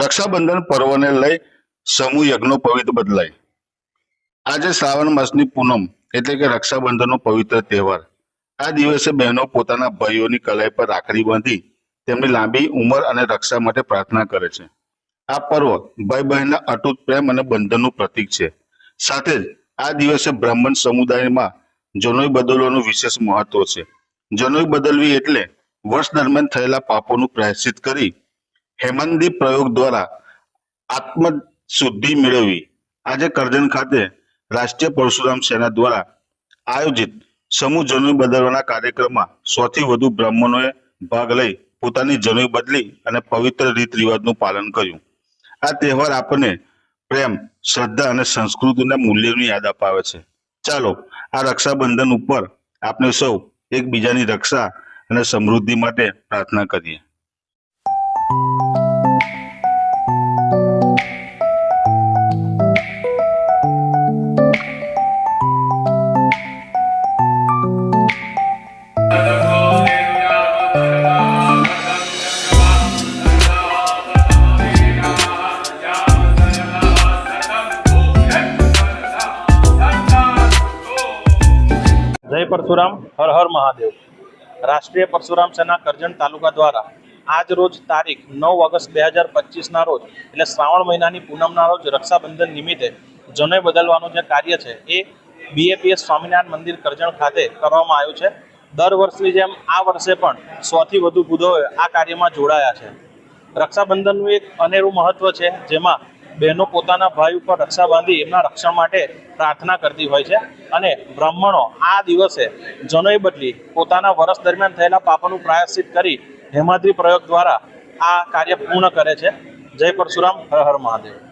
રક્ષાબંધન પર્વને લઈ સમૂહ યજ્ઞો પવિત્ર બદલાય. આજે શ્રાવણ માસની પૂનમ એટલે કે રક્ષાબંધનનો પવિત્ર તહેવાર. આ દિવસે બહેનો પોતાના ભાઈઓની કલાઈ પર રાખડી બાંધી તેમની લાંબી ઉંમર અને રક્ષા માટે પ્રાર્થના કરે છે. આ પર્વ ભાઈ બહેનના અટૂટ પ્રેમ અને બંધનનું પ્રતીક છે. સાથે જ આ દિવસે બ્રાહ્મણ સમુદાયમાં જનોઈ બદલવાનું વિશેષ મહત્વ છે. જનોઈ બદલવી એટલે વર્ષ દરમિયાન થયેલા પાપોનું પ્રાયશ્ચિત કરી હેમંદી પ્રયોગ દ્વારા આત્મ શુદ્ધિ મેળવવી આજે કરજણ ખાતે રાષ્ટ્રીય પરશુરામ સેના દ્વારા આયોજિત સમૂહ જનોઈ બદલવાના કાર્યક્રમમાં સૌથી વધુ બ્રાહ્મણોએ ભાગ લઈ પોતાની જનોઈ બદલી અને પવિત્ર રીત રિવાજનું પાલન કર્યું. આ તહેવાર આપણને પ્રેમ, શ્રદ્ધા અને સંસ્કૃતિના મૂલ્યોની યાદ અપાવે છે. ચાલો, આ રક્ષાબંધન ઉપર આપણે સૌ એકબીજાની રક્ષા અને સમૃદ્ધિ માટે પ્રાર્થના કરીએ. જય પરશુરામ હર હર મહાદેવ રાષ્ટ્રીય પરશુરામ સેના કરજણ તાલુકા દ્વારા આજ રોજ તારીખ નવ ઓગસ્ટ બે હજાર પચીસના રોજ, એટલે શ્રાવણ મહિનાની પૂનમના રોજ રક્ષાબંધન નિમિત્તે જનોઈ બદલવાનું જે કાર્ય છે એ બીએપીએસ સ્વામિનારાયણ મંદિર કરજણ ખાતે કરવામાં આવ્યું છે. દર વર્ષની જેમ આ વર્ષે પણ સોથી વધુ બુધોએ આ કાર્યમાં જોડાયા છે. રક્ષાબંધનનું એક અનેરું મહત્વ છે, જેમાં બહેનો પોતાના ભાઈ ઉપર રક્ષા બાંધી એમના રક્ષણ માટે પ્રાર્થના કરતી હોય છે અને બ્રાહ્મણો આ દિવસે જનોઈ બદલી પોતાના વર્ષ દરમિયાન થયેલા પાપોનું પ્રાયશ્ચિત કરી હેમાદ્રી પ્રયોગ દ્વારા આ કાર્ય પૂર્ણ કરે છે. જય પરશુરામ હર હર મહાદેવ.